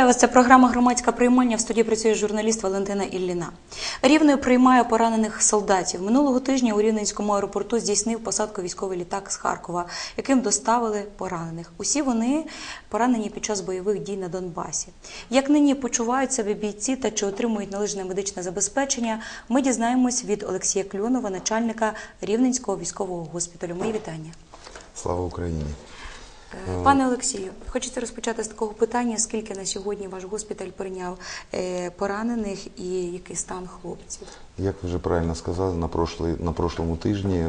Вітаю вас. Це програма Громадська приймання. В студії працює журналіст Валентина Ілліна. Рівною приймає поранених солдатів. Минулого тижня у Рівненському аеропорту здійснив посадку військовий літак з Харкова, яким доставили поранених. Усі вони поранені під час бойових дій на Донбасі. Як нині почувають себе бійці та чи отримують належне медичне забезпечення, ми дізнаємось від Олексія Кльонова, начальника Рівненського військового госпіталю. Мої вітання. Слава Україні! Е, Пане Олексію, хочеться розпочати з такого питання: скільки на сьогодні ваш госпіталь прийняв е, поранених і який стан хлопців? Як ви вже правильно сказали, на, прошлий, на прошлому тижні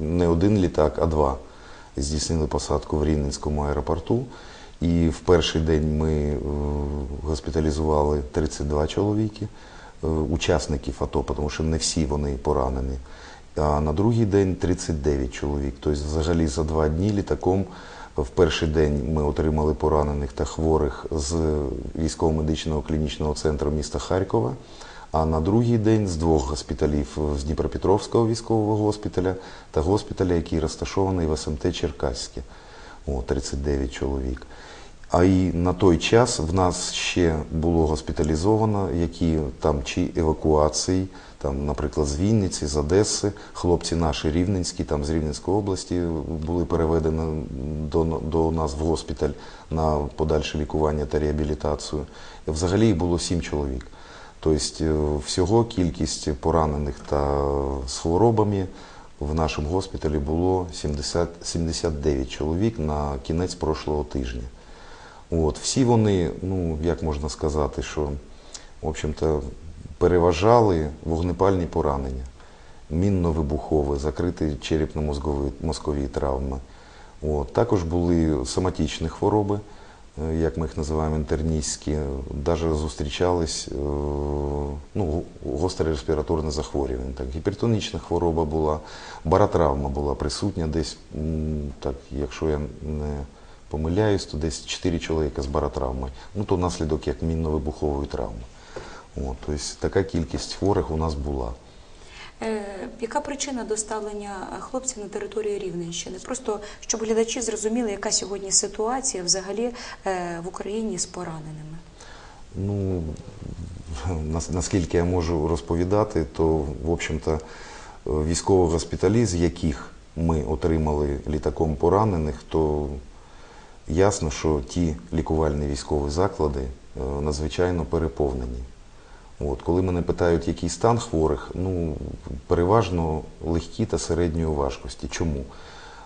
не один літак, а два здійснили посадку в Рівненському аеропорту. І в перший день ми е, госпіталізували 32 чоловіки, учасників АТО, тому що не всі вони поранені. А на другий день 39 чоловік. Тобто, взагалі за два дні літаком в перший день ми отримали поранених та хворих з військово-медичного клінічного центру міста Харкова. А на другий день з двох госпіталів з Дніпропетровського військового госпіталя та госпіталя, який розташований в СМТ Черкаське, О, 39 чоловік. А і на той час в нас ще було госпіталізовано, які там чи евакуації, там, наприклад, з Вінниці, з Одеси, хлопці наші рівненські, там з Рівненської області були переведені до, до нас в госпіталь на подальше лікування та реабілітацію. Взагалі їх було сім чоловік. Тобто всього кількість поранених та з хворобами в нашому госпіталі було 70, 79 чоловік на кінець прошлого тижня. От, всі вони, ну як можна сказати, що в общем-то переважали вогнепальні поранення, мінно-вибухові, закриті черепно-мозкові травми. От, також були соматичні хвороби, е, як ми їх називаємо інтерністські, навіть зустрічались е, ну, гостре респіраторне захворювання. Так, гіпертонічна хвороба була, баротравма була присутня десь, так, якщо я не помиляюсь, то десь 4 чоловіка з баротравмою. Ну, то наслідок як мінно-вибухової травми. От, тобто така кількість хворих у нас була. Е, яка причина доставлення хлопців на територію Рівненщини? Просто щоб глядачі зрозуміли, яка сьогодні ситуація взагалі е, в Україні з пораненими. Ну, наскільки я можу розповідати, то, в общем-то, військові госпіталі, з яких ми отримали літаком поранених, то ясно, що ті лікувальні військові заклади е, надзвичайно переповнені. От, коли мене питають, який стан хворих, ну, переважно легкі та середньої важкості. Чому?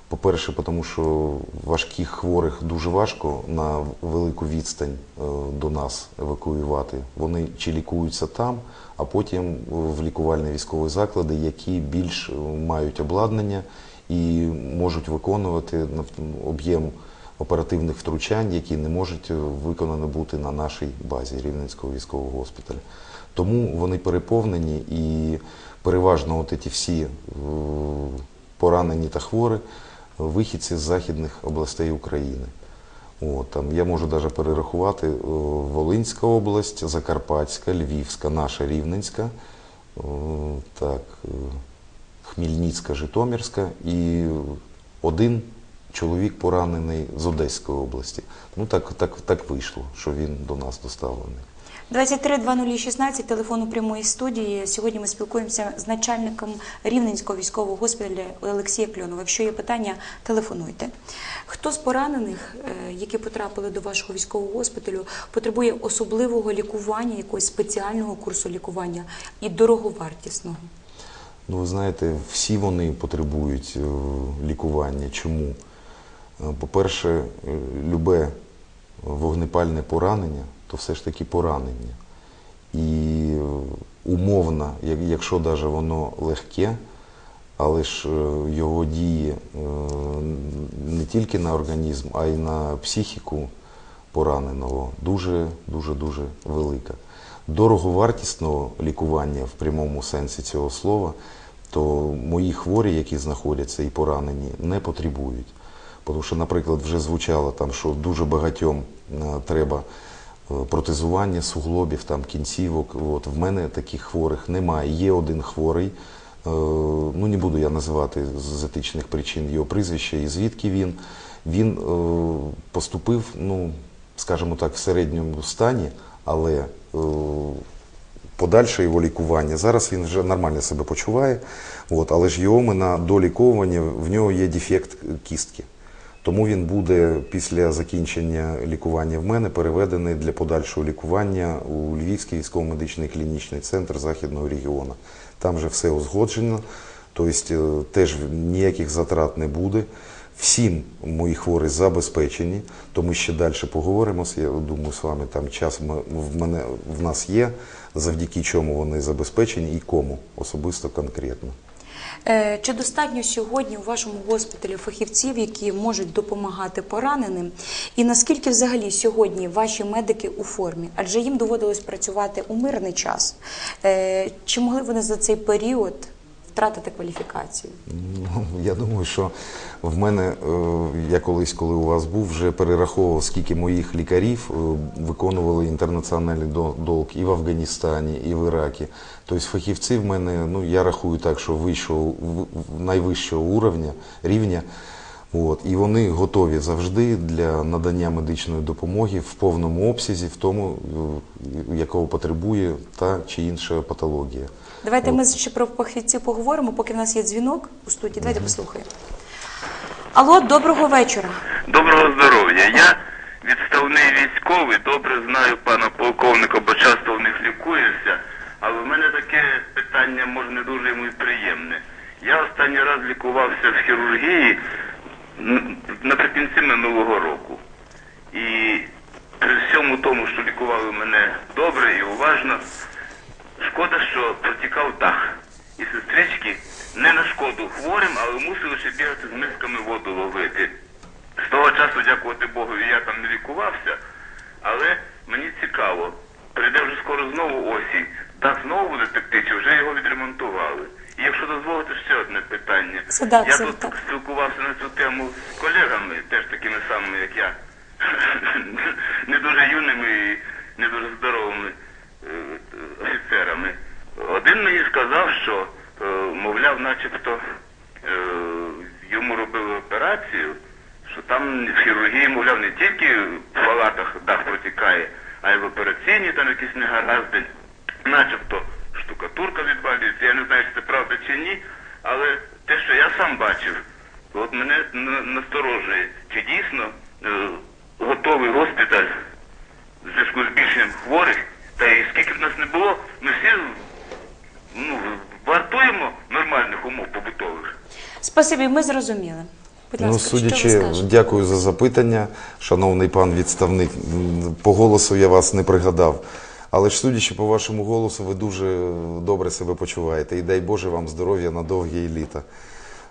По-перше, тому що важких хворих дуже важко на велику відстань е, до нас евакуювати. Вони чи лікуються там, а потім в лікувальні військові заклади, які більш е, мають обладнання і можуть виконувати об'єм оперативних втручань, які не можуть е, виконані бути на нашій базі Рівненського військового госпіталя. Тому вони переповнені і переважно от ці всі е, поранені та хворі вихідці з західних областей України. От, там, я можу навіть перерахувати е, Волинська область, Закарпатська, Львівська, наша Рівненська, е, так, Хмельницька, Житомирська і один чоловік поранений з Одеської області. Ну так, так, так вийшло, що він до нас доставлений. 23-2016, телефону прямої студії. Сьогодні ми спілкуємося з начальником Рівненського військового госпіталя Олексія Кльонова. Якщо є питання, телефонуйте. Хто з поранених, е, які потрапили до вашого військового госпіталю, потребує особливого лікування, якогось спеціального курсу лікування і дороговартісного? Ну, ви знаєте, всі вони потребують е, лікування. Чому? Е, По-перше, е, любе вогнепальне поранення, то все ж таки поранення. І е, умовно, якщо навіть воно легке, але ж його дії не тільки на організм, а й на психіку пораненого дуже дуже дуже велика. Дороговартісного лікування в прямому сенсі цього слова, то мої хворі, які знаходяться і поранені, не потребують. Тому що, наприклад, вже звучало там, що дуже багатьом е, треба е, протезування суглобів, там кінцівок. От в мене таких хворих немає. Є один хворий. е, Ну не буду я називати з етичних причин його прізвище і звідки він. Він поступив ну, скажімо так, в середньому стані, але подальше його лікування. Зараз він вже нормально себе почуває, от, але ж його ми на доліковування, в нього є дефект кістки. Тому він буде після закінчення лікування в мене переведений для подальшого лікування у Львівський військово-медичний клінічний центр Західного регіону. Там вже все узгоджено, тобто е, теж ніяких затрат не буде. Всім мої хворі забезпечені, то ми ще далі поговоримо. Я думаю, з вами там час в мене в нас є, завдяки чому вони забезпечені і кому особисто конкретно. Е, Чи достатньо сьогодні у вашому госпіталі фахівців, які можуть допомагати пораненим? І наскільки взагалі сьогодні ваші медики у формі? Адже їм доводилось працювати у мирний час. Е, Чи могли вони за цей період втратити кваліфікацію? Ну, я думаю, що в мене, е, я колись, коли у вас був, вже перераховував, скільки моїх лікарів е, виконували інтернаціональний долг і в Афганістані, і в Іракі. Тобто фахівці в мене, ну я рахую так, що вищого, в- в- найвищого уровня, рівня. От, і вони готові завжди для надання медичної допомоги в повному обсязі, в тому, е, якого потребує та чи інша патологія. Давайте ми ще про фахівців поговоримо, поки в нас є дзвінок у студії. Давайте послухаємо. Алло, доброго вечора. Доброго здоров'я. Я відставний військовий, добре знаю пана полковника, бо часто в них лікуюся. Але в мене таке питання, може, не дуже йому приємне. Я останній раз лікувався в хірургії наприкінці минулого року. І при всьому тому, що лікували мене добре і уважно, Шкода, що протікав дах. І сестрички не на шкоду хворим, але мусили ще бігати з мисками воду ловити. З того часу, дякувати Богу, я там не лікувався, але мені цікаво, прийде вже скоро знову осінь, дах знову буде текти, чи вже його відремонтували. І якщо дозволите ще одне питання. Це да, я тут так. спілкувався на цю тему з колегами, теж такими самими, як я, не дуже юними і не дуже здоровими е, офіцерами. Один мені сказав, що, е, мовляв, начебто е, йому робили операцію, що там в хірургії, мовляв, не тільки в палатах дах протікає, а й в операційній там якісь негаразди, начебто штукатурка відвалюється. Я не знаю, чи це правда чи ні, але те, що я сам бачив, от мене на- насторожує, чи дійсно е, готовий госпіталь в зв'язку з збільшенням хворих, та і скільки б нас не було, ми всі ну, вартуємо нормальних умов побутових. Спасибі, ми зрозуміли. Будь Ну, ласка, що ви судячи, дякую за запитання, шановний пан відставник. По голосу я вас не пригадав. Але ж судячи по вашому голосу, ви дуже добре себе почуваєте. І дай Боже вам здоров'я на довгі літа.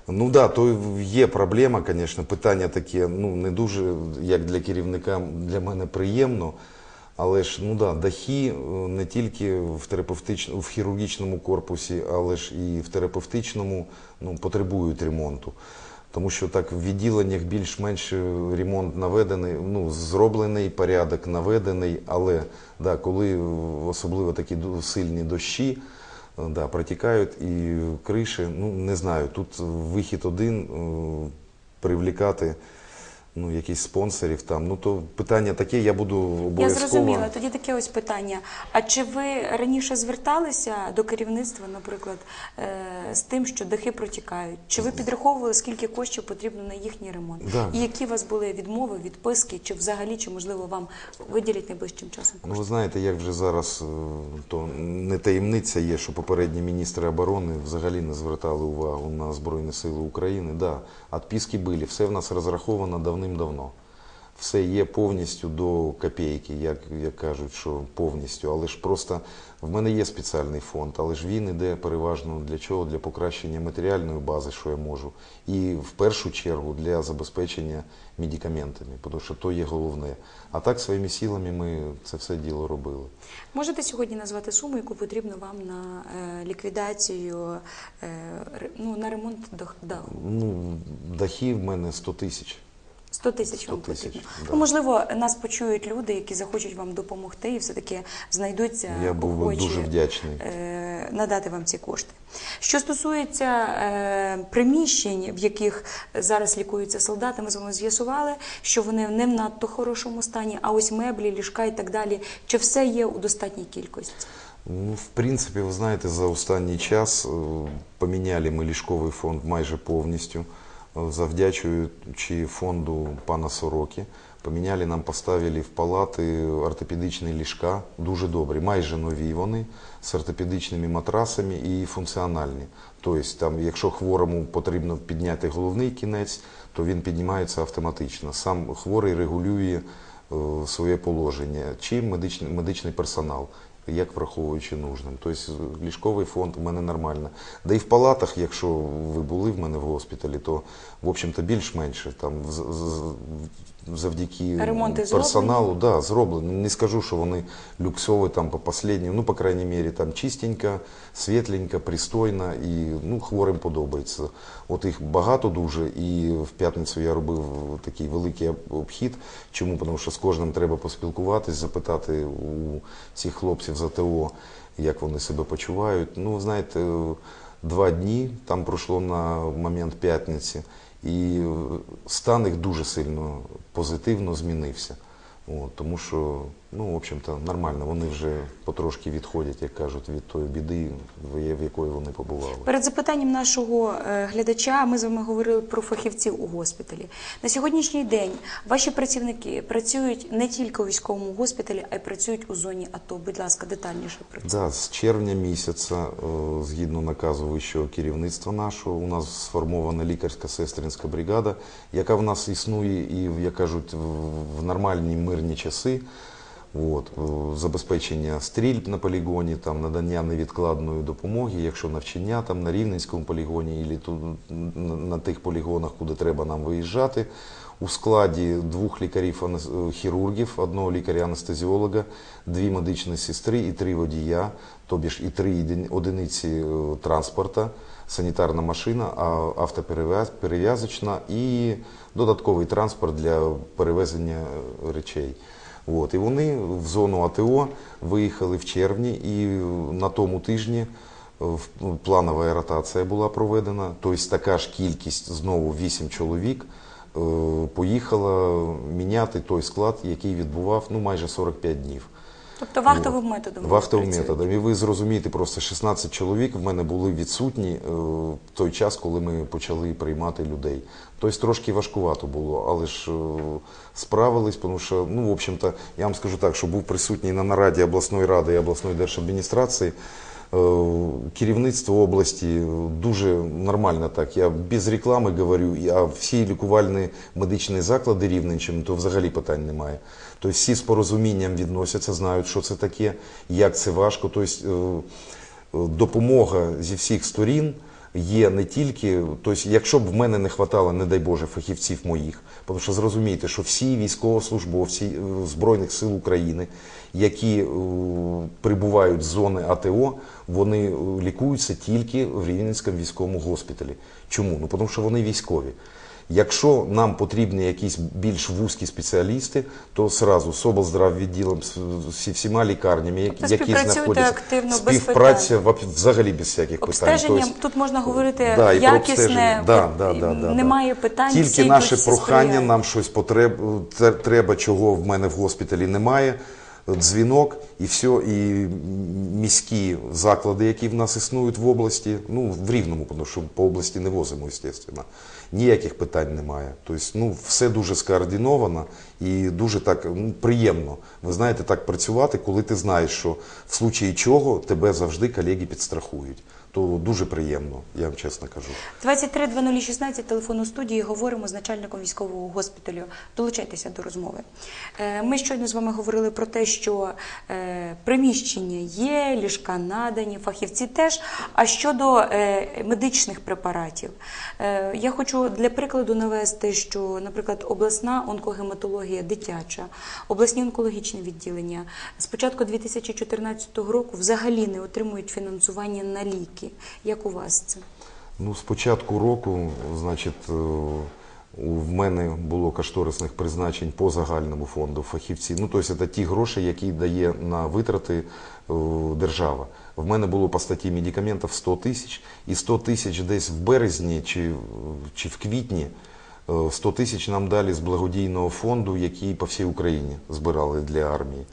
Ну да, то є проблема, звісно, питання таке, ну не дуже, як для керівника, для мене приємно. Але ж ну да, дахи е, не тільки в терапевтичному, в хірургічному корпусі, але ж і в терапевтичному ну, потребують ремонту. Тому що так в відділеннях більш-менш е, ремонт наведений, ну, зроблений, порядок наведений, але да, коли особливо такі сильні дощі, е, да, протікають і криші, ну не знаю, тут вихід один привлікати ну, якісь спонсорів там. Ну то питання таке, я буду обов'язково. Я зрозуміла. Тоді таке ось питання. А чи ви раніше зверталися до керівництва, наприклад, е, з тим, що дахи протікають? Чи ви підраховували, скільки коштів потрібно на їхній ремонт? Да. І які у вас були відмови, відписки, чи взагалі, чи можливо вам виділять найближчим часом Ну, ви знаєте, як вже зараз, е, то не таємниця є, що попередні міністри оборони взагалі не звертали увагу на Збройні Сили України. Да, відписки були, все в нас розраховано давним-давно. Все є повністю до копійки, як, як кажуть, що повністю. Але ж просто в мене є спеціальний фонд, але ж він іде переважно для чого? Для покращення матеріальної бази, що я можу. І в першу чергу для забезпечення медикаментами, тому що то є головне. А так своїми силами ми це все діло робили. Можете сьогодні назвати суму, яку потрібно вам на е, ліквідацію, е, ну, на ремонт дах- даху? Ну, дахи в мене 100 тисяч. 100 тисяч 100 вам тисяч, потрібно. да. Ну, можливо, нас почують люди, які захочуть вам допомогти, і все-таки знайдуться Я був би охочі, дуже вдячний. е, надати вам ці кошти. Що стосується е, приміщень, в яких зараз лікуються солдати, ми з вами з'ясували, що вони не в надто хорошому стані, а ось меблі, ліжка і так далі. Чи все є у достатній кількості? Ну, в принципі, ви знаєте, за останній час е, поміняли ми ліжковий фонд майже повністю, завдячуючи фонду пана Сороки. Поміняли нам, поставили в палати ортопедичні ліжка, дуже добрі, майже нові вони, з ортопедичними матрасами і функціональні. Тобто, там, якщо хворому потрібно підняти головний кінець, то він піднімається автоматично. Сам хворий регулює е, своє положення, чи медичний, медичний персонал, як враховуючи нужним. Тобто ліжковий фонд у мене нормально. Да і в палатах, якщо ви були в мене в госпіталі, то в общем-то більш-менше там завдяки Ремонти персоналу, да, зроблено. Не скажу, що вони люксові там по последнім, ну, по крайній мірі, там чистенько, світленько, пристойно і ну, хворим подобається. От їх багато дуже, і в п'ятницю я робив такий великий обхід. Чому? Тому що з кожним треба поспілкуватись, запитати у цих хлопців з АТО, як вони себе почувають. Ну, знаєте, два дні там пройшло на момент п'ятниці, і е, стан їх дуже сильно позитивно змінився. От, тому що, ну, в общем-то, нормально, вони вже потрошки відходять, як кажуть, від тої біди, в якої вони побували. Перед запитанням нашого е, глядача ми з вами говорили про фахівців у госпіталі. На сьогоднішній день ваші працівники працюють не тільки у військовому госпіталі, а й працюють у зоні АТО. Будь ласка, детальніше про це. Да, з червня місяця, е, згідно наказу вищого керівництва нашого, у нас сформована лікарська сестринська бригада, яка в нас існує і, як кажуть, в нормальні мирні часи. От, е, забезпечення стрільб на полігоні, там, надання невідкладної допомоги, якщо навчання там, на Рівненському полігоні тут, на, тих полігонах, куди треба нам виїжджати. У складі двох лікарів е, хірургів, одного лікаря-анестезіолога, дві медичні сестри і три водія, тобі ж і три одиниці е, транспорта, санітарна машина, автоперев'язочна і додатковий транспорт для перевезення речей. От, і вони в зону АТО виїхали в червні, і на тому тижні е, ну, планова ротація була проведена. Тобто така ж кількість, знову 8 чоловік, е, поїхала міняти той склад, який відбував ну, майже 45 днів. Тобто вахтовим методом. Вахтовим методом. І ви зрозумієте, просто 16 чоловік в мене були відсутні е, в той час, коли ми почали приймати людей. Тобто трошки важкувато було, але ж е, справились, тому що, ну, в общем-то, я вам скажу так, що був присутній на нараді обласної ради і обласної держадміністрації. Е, Керівництво області дуже нормально так. Я без реклами говорю, а всі лікувальні медичні заклади Рівненщини, то взагалі питань немає. Тобто всі з порозумінням відносяться, знають, що це таке, як це важко. Тобто е, е, допомога зі всіх сторін є не тільки, тобто, якщо б в мене не хватало, не дай Боже, фахівців моїх, тому що зрозумійте, що всі військовослужбовці е, Збройних сил України, які е, прибувають з зони АТО, вони е, лікуються тільки в Рівненському військовому госпіталі. Чому? Ну тому що вони військові. Якщо нам потрібні якісь більш вузькі спеціалісти, то сразу з облздраввідділом, з всіма лікарнями, які, Тобто які знаходяться, активно, без співпраця вап- взагалі без всяких питань. Обстеження, Тобто, тут можна говорити Да, якісне. Да, да, да, да, немає питань. Тільки всі наше прохання, сприяють. нам щось потреб, треба, чого в мене в госпіталі немає. Дзвінок і все, і міські заклади, які в нас існують в області, ну в рівному, тому що по області не возимо, звісно. Ніяких питань немає. Тобто, ну, все дуже скоординовано і дуже так ну, приємно. Ви знаєте, так працювати, коли ти знаєш, що в случаї чого тебе завжди колеги підстрахують. То дуже приємно, я вам чесно кажу. 23 2016, телефон у студії, говоримо з начальником військового госпіталю. Долучайтеся до розмови. Е, Ми щойно з вами говорили про те, що е, приміщення є, ліжка надані, фахівці теж. А щодо е, медичних препаратів, я хочу для прикладу навести, що, наприклад, обласна онкогематологія дитяча, обласні онкологічні відділення з початку 2014 року взагалі не отримують фінансування на ліки. Як у вас це? Ну, з початку року, значить, е, В мене було кошторисних призначень по загальному фонду фахівці. Ну, тобто це ті гроші, які дає на витрати е, держава. В мене було по статті медикаментів 100 тисяч, і 100 тисяч десь в березні чи, чи в квітні е, 100 тисяч нам дали з благодійного фонду, який по всій Україні збирали для армії.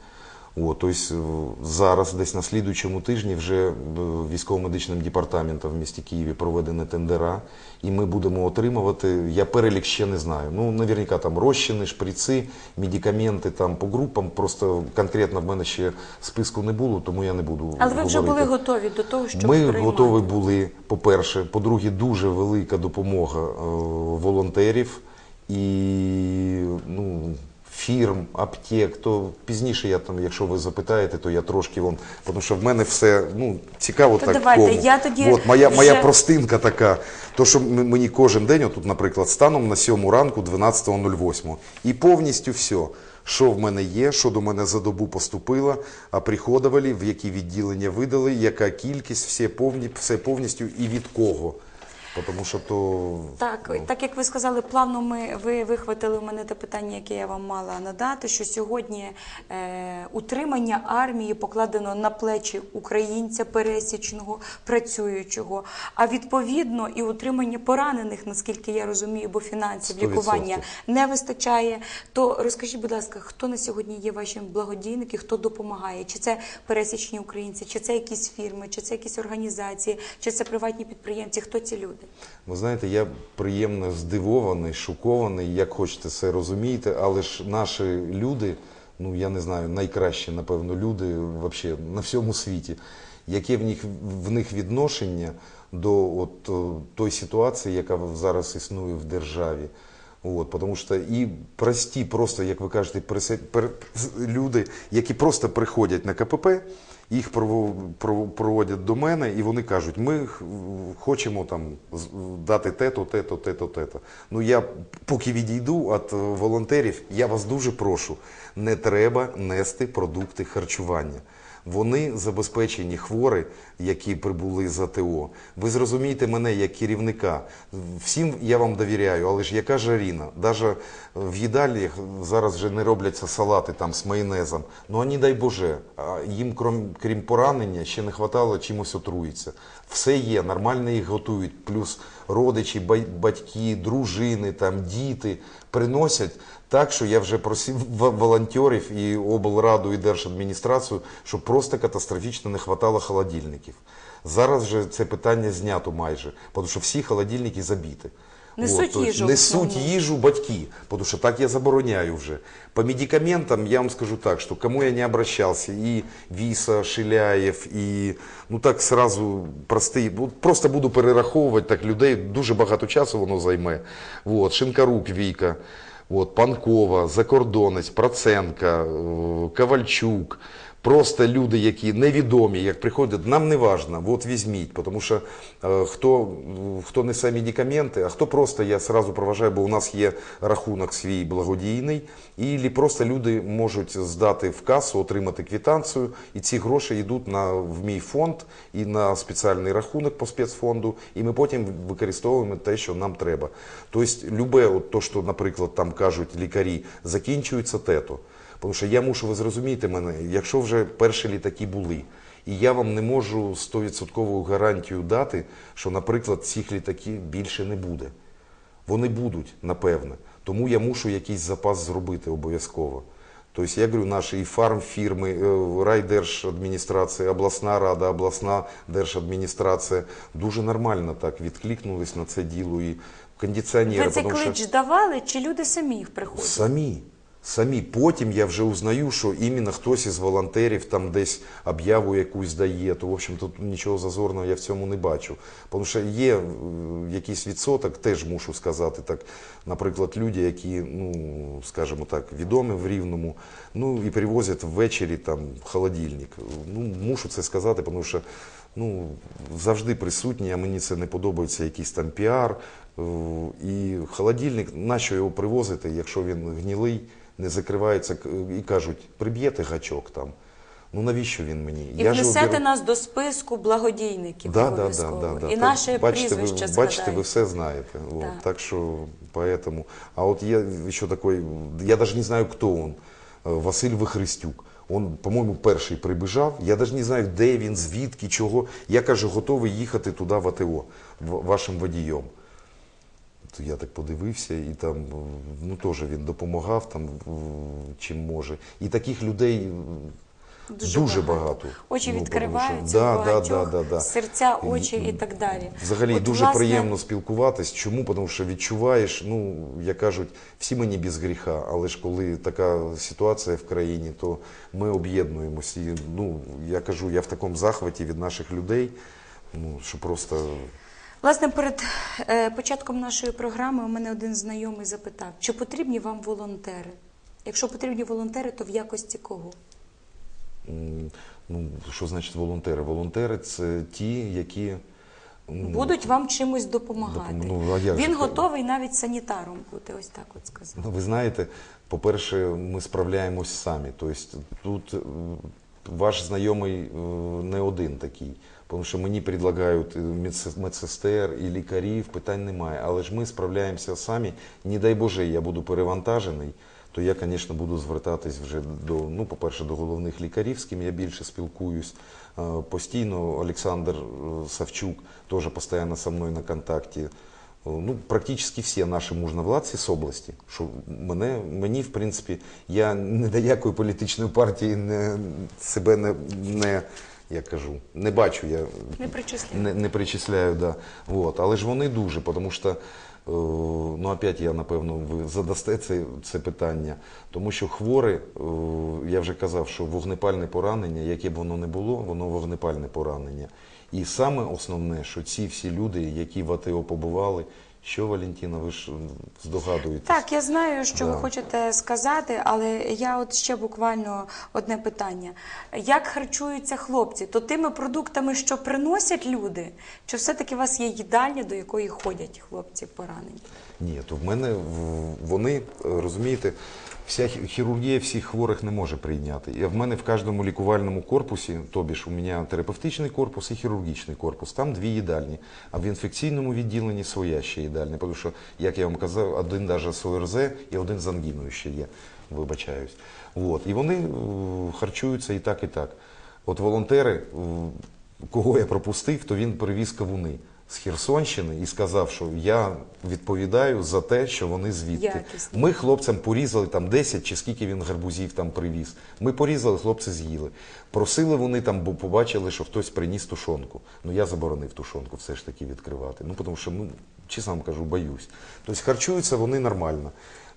От, тобто зараз, десь на слідуючому тижні, вже е, військово-медичним департаментом в місті Києві проведені тендера, і ми будемо отримувати. Я перелік ще не знаю. Ну, наверняка там розчини, шприци, медикаменти там по групам. Просто конкретно в мене ще списку не було, тому я не буду. Але ви вже були готові до того, щоб Ми приймати. готові були, по-перше, по-друге, дуже велика допомога е, волонтерів і ну, фірм, аптек. То пізніше я там, якщо ви запитаєте, то я трошки вам, тому що в мене все ну, цікаво То так. давайте, кому. я тоді От, моя, моя вже- простинка така. То, що м- мені кожен день, отут, наприклад, станом на 7 ранку, 12.08, і повністю все. Що в мене є, що до мене за добу поступило, а приходували, в які відділення видали, яка кількість, все, повні, все повністю і від кого. Тому що то Так, так як ви сказали, плавно ми ви вихватили у мене те питання, яке я вам мала надати. Що сьогодні е, утримання армії покладено на плечі українця пересічного працюючого. А відповідно і утримання поранених, наскільки я розумію, бо фінансів 100%. лікування не вистачає. То розкажіть, будь ласка, хто на сьогодні є вашим благодійники, хто допомагає? Чи це пересічні українці, чи це якісь фірми, чи це якісь організації, чи це приватні підприємці? Хто ці люди? Ви знаєте, я приємно здивований, шокований, як хочете це розумієте, але ж наші люди, ну я не знаю, найкращі, напевно, люди вообще на всьому світі, яке в них, в них відношення до от, о, той ситуації, яка зараз існує в державі. От, тому що і прості, просто, як ви кажете, пересе- пер- люди, які просто приходять на КПП, їх прово- прово- проводять до мене, і вони кажуть, ми хочемо там дати те-то, те-то, те-то, те-то. Ну я поки відійду від е, волонтерів, я вас дуже прошу, не треба нести продукти харчування. Вони забезпечені хворі, які прибули з АТО. Ви зрозумієте мене як керівника. Всім я вам довіряю, але ж яка жаріна? Навіть в їдальнях зараз вже не робляться салати там з майонезом. Ну а не дай Боже, їм крім, крім поранення ще не вистачало чимось отруїться. Все є, нормально їх готують, плюс родичі, батьки, дружини, там, діти приносять так, що я вже просив волонтерів і облраду, і держадміністрацію, щоб просто катастрофічно не вистачало холодильників. Зараз же це питання знято майже, тому що всі холодильники забіті. Несуть то їжу Несуть їжу батьки, потому что так я забороняю уже. По медикаментам я вам скажу так, что кому я не обращался, и Виса, Шиляєв, і ну так сразу простий, ну, просто буду перераховувати так людей, дуже багато часу воно займе. Вот, Шинкарук Віка, вот, Панкова, Закордонець, Проценка, е, Ковальчук. Просто люди, які невідомі, як приходять, нам не важно, от візьміть, тому що е, хто, хто несе медикаменти, а хто просто, я сразу проважаю, бо у нас є рахунок свій благодійний, і просто люди можуть здати в касу, отримати квитанцію, і ці гроші йдуть на, в мій фонд і на спеціальний рахунок по спецфонду, і ми потім використовуємо те, що нам треба. Тобто, любе, от то, що, наприклад, там кажуть лікарі, закінчується тето. Тому що я мушу, ви зрозумієте мене, якщо вже перші літаки були, і я вам не можу 100% гарантію дати, що, наприклад, цих літаків більше не буде. Вони будуть, напевне. Тому я мушу якийсь запас зробити обов'язково. Тобто, я говорю, наші і фармфірми, е, райдержадміністрація, обласна рада, обласна держадміністрація дуже нормально так відкликнулись на це діло. І кондиціонери, Ви цей тому що- клич давали, чи люди самі їх приходять? Самі. Самі. Потім я вже узнаю, що іменно хтось із волонтерів там десь об'яву якусь дає. То, в общем, тут нічого зазорного я в цьому не бачу. Тому що є е, якийсь відсоток, теж мушу сказати так. Наприклад, люди, які, ну, скажімо так, відомі в Рівному, ну і привозять ввечері там холодильник. Ну, мушу це сказати, тому що ну, завжди присутні, а мені це не подобається якийсь там піар. Е, І холодильник, нащо його привозити, якщо він гнилий, не закривається і кажуть, приб'єте гачок там. Ну навіщо він мені? І Я внесете обір- нас до списку благодійників Да, да, да, да, да. І Так, наше бачите, прізвище ви, бачите, ви все знаєте. Вот. Так. Что поэтому. А вот я еще такой, я даже не знаю, кто он. Э, Василь Вихрестюк. Он, по-моєму, перший прибіжав. Я навіть не знаю, де він, звідки, чого. Я кажу, готовий їхати туди в АТО, вашим водієм. То я так подивився, і там ну теж він допомагав там чим може. І таких людей дуже, багато. Очі Ну, відкриваються, да, у да, да, да, да. серця, очі і так далі. Взагалі От, дуже власне, приємно спілкуватись. Чому? Тому що відчуваєш, ну як кажуть, всі мені без гріха, але ж коли така ситуація в країні, то ми об'єднуємось. І ну я кажу, я в такому захваті від наших людей. Ну що просто Власне, перед е, початком нашої програми у мене один знайомий запитав, чи потрібні вам волонтери? Якщо потрібні волонтери, то в якості кого? ну що значить волонтери? Волонтери це ті, які м, Будуть вам чимось допомагати. Допом- ну, а як Він так? готовий навіть санітаром бути, ось так от сказав. Ну, ви знаєте, по-перше, ми справляємось самі. Тобто тут ваш знайомий е, не один такий. Тому що мені предлагають е, медсестер і лікарів, питань немає. Але ж ми справляємося самі. Не дай Боже, я буду перевантажений, то я, звісно, буду звертатись вже до, ну, по-перше, до головних лікарів, з ким я більше спілкуюсь. Е, Постійно Олександр е, Савчук теж постійно зі мною на контакті. Ну, практично всі наші мужновладці з області. Що мене, мені, в принципі, я не до якої політичної партії не, себе не, не, я кажу, не бачу. Я Не причисляю. не, не причисляю, да. Вот. Але ж вони дуже, тому що, е, ну опять я напевно ви задасте це, це питання. Тому що хворі, е, я вже казав, що вогнепальне поранення, яке б воно не було, воно вогнепальне поранення. І саме основне, що ці всі люди, які в АТО побували, що Валентіно, ви ж здогадуєтесь? Так, я знаю, що ви хочете сказати, але я от ще буквально одне питання. Як харчуються хлопці? То тими продуктами, що приносять люди, чи все-таки у вас є їдальня, до якої ходять хлопці поранені? Ні, то в мене вони, е, розумієте, вся хірургія всіх хворих не може прийняти. І в мене в кожному лікувальному корпусі, тобі ж у мене терапевтичний корпус і хірургічний корпус, там дві їдальні. А в інфекційному відділенні своя ще їдальня. Тому що, як я вам казав, один навіть з ОРЗ і один з ангіною ще є, вибачаюсь. От. І вони е, харчуються і так, і так. От волонтери, е, кого я пропустив, то він привіз кавуни з Херсонщини і сказав, що я відповідаю за те, що вони звідти. Якісні. Ми хлопцям порізали там 10 чи скільки він гарбузів там привіз. Ми порізали, хлопці з'їли. Просили вони там, бо побачили, що хтось приніс тушонку. Ну я заборонив тушонку все ж таки відкривати. Ну тому що, ну, чесно вам кажу, боюсь. Тобто харчуються вони нормально.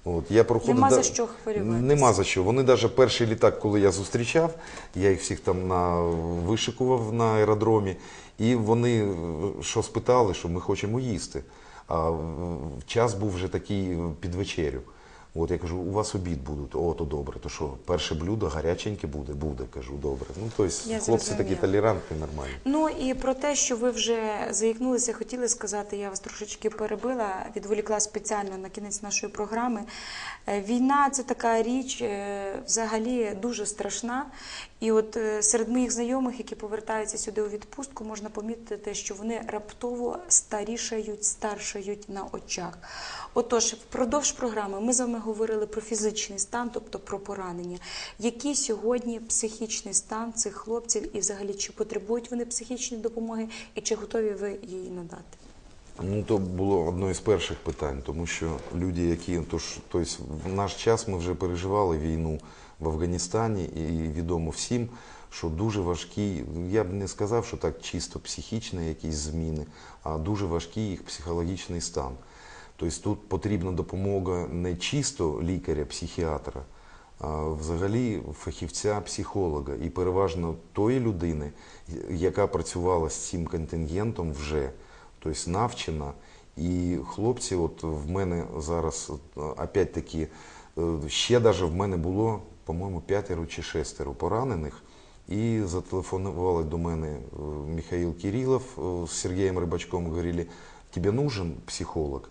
От, я проходив, Нема за що хвилюватися. Нема за що. Вони навіть перший літак, коли я зустрічав, я їх всіх там на, вишикував на аеродромі, і вони е, що спитали, що ми хочемо їсти. А час був вже такий е, під вечерю. От я кажу, у вас обід будуть. О, то добре. То що, перше блюдо гаряченьке буде? Буде, кажу, добре. Ну, тобто, Я хлопці такі зрозуміла. толерантні, нормальні. Ну і про те, що ви вже заїкнулися, хотіли сказати, я вас трошечки перебила, відволікла спеціально на кінець нашої програми. Е, Війна це така річ е, взагалі дуже страшна. І от е, серед моїх знайомих, які повертаються сюди у відпустку, можна помітити, що вони раптово старішають, старшають на очах. Отож, впродовж програми ми з вами говорили про фізичний стан, тобто про поранення. Який сьогодні психічний стан цих хлопців і взагалі чи потребують вони психічної допомоги і чи готові ви її надати? Ну, то було одне із перших питань, тому що люди, які тож, тобто в наш час ми вже переживали війну в Афганістані, і відомо всім, що дуже важкі, я б не сказав, що так чисто психічні якісь зміни, а дуже важкий їх психологічний стан. Тобто тут потрібна допомога не чисто лікаря, психіатра, а взагалі фахівця, психолога і переважно тої людини, яка працювала з цим контингентом вже тобто навчена. І хлопці, от в мене зараз, е, опять-таки, е, ще навіть в мене було, по-моєму, п'ятеро чи шестеро поранених. І зателефонували до мене е, Михаїл Кирилов е, з Сергієм Рибачком, говорили, тобі нужен психолог?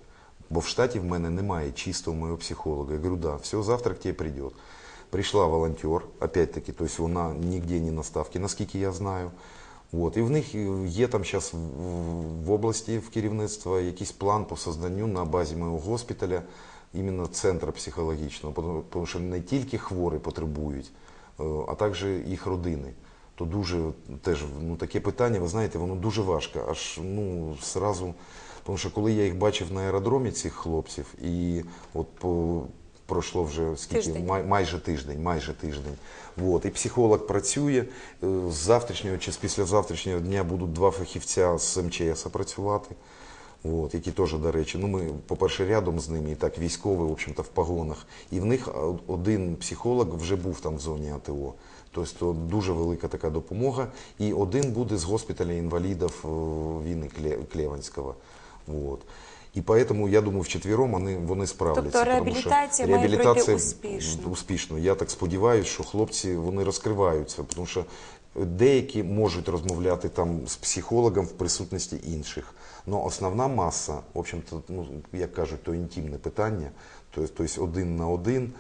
Бо в штаті в мене немає чистого моєго психолога. Я говорю, да, все, завтра к тебе придет. Прийшла волонтер, опять-таки, то есть вона нігде не на ставці, наскільки я знаю. От. І в них є там зараз в області в керівництва якийсь план по созданню на базі моєго госпіталя іменно центру психологічного, тому- що не тільки хворі потребують, е, а також їх родини. То дуже теж ну, таке питання, ви знаєте, воно дуже важко. Аж ну зразу, тому що коли я їх бачив на аеродромі, цих хлопців, і от по пройшло вже скільки Тиждень. май- майже тиждень, майже тиждень. Вот. І психолог працює. Е, З завтрашнього чи з післязавтрашнього дня будуть два фахівця з МЧС працювати. От, які теж, до речі, ну ми, по-перше, рядом з ними, і так військові, в общем-то, в погонах. І в них один психолог вже був там в зоні АТО. Тобто дуже велика така допомога. І один буде з госпіталя інвалідів е, Віни Кле- Клеванського. Вот. І поэтому, я думаю, вчетвером вони, вони справляться. Тобто тому що реабілітація має пройти успішно. успішно. Я так сподіваюся, що хлопці вони розкриваються, тому що деякі можуть розмовляти там з психологом в присутності інших. Але основна маса, в общем-то, ну як кажуть, то інтимне питання. Тобто, тобто один на один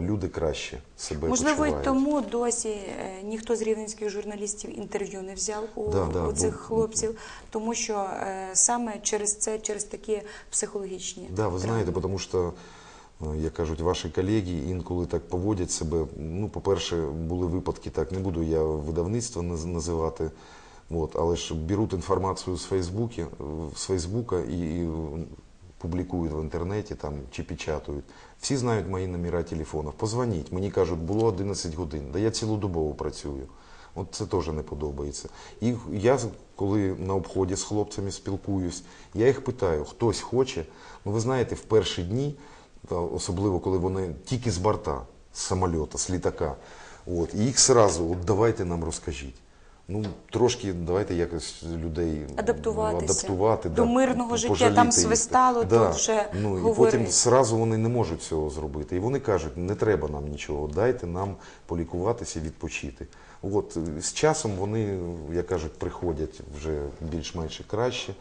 люди краще себе Можливо, почувають. тому досі е, ніхто з рівненських журналістів інтерв'ю не взяв у, Да, да, у цих бо- хлопців, тому що е, саме через це, через такі психологічні. Да, ви знаєте, тому що, е, як кажуть, ваші колеги інколи так поводять себе. Ну, по-перше, були випадки, так не буду я видавництво наз- називати. От, але ж беруть інформацію з Фейсбуки, е, з Фейсбука і, і публікують в інтернеті там, чи печатають. Всі знають мої номера телефонів. Позвоніть. Мені кажуть, було 11 годин. Да я цілодобово працюю. От це теж не подобається. І я, коли на обході з хлопцями спілкуюсь, я їх питаю, хтось хоче. Ну, ви знаєте, в перші дні, особливо коли вони тільки з борта, з самольота, з літака, от, і їх сразу, от давайте нам розкажіть. Ну, трошки давайте якось людей Адаптуватися. адаптувати До да, мирного життя. Там їх. свистало, да. тут вже ну, і говори. потім зразу вони не можуть цього зробити. І вони кажуть, не треба нам нічого, дайте нам полікуватися, відпочити. От з часом вони, як кажуть, приходять вже більш-менш краще.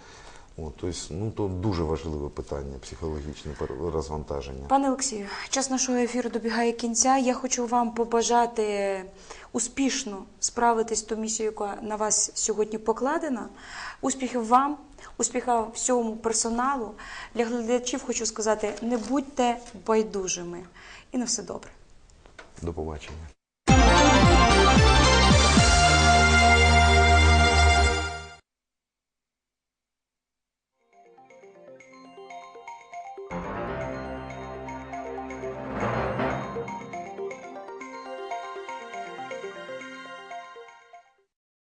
От, тобто, ну, то дуже важливе питання психологічне розвантаження. Пане Олексію, час нашого ефіру добігає кінця. Я хочу вам побажати успішно справитись з ту місію, яка на вас сьогодні покладена. Успіхів вам, успіхів всьому персоналу. Для глядачів хочу сказати: не будьте байдужими. І на все добре. До побачення.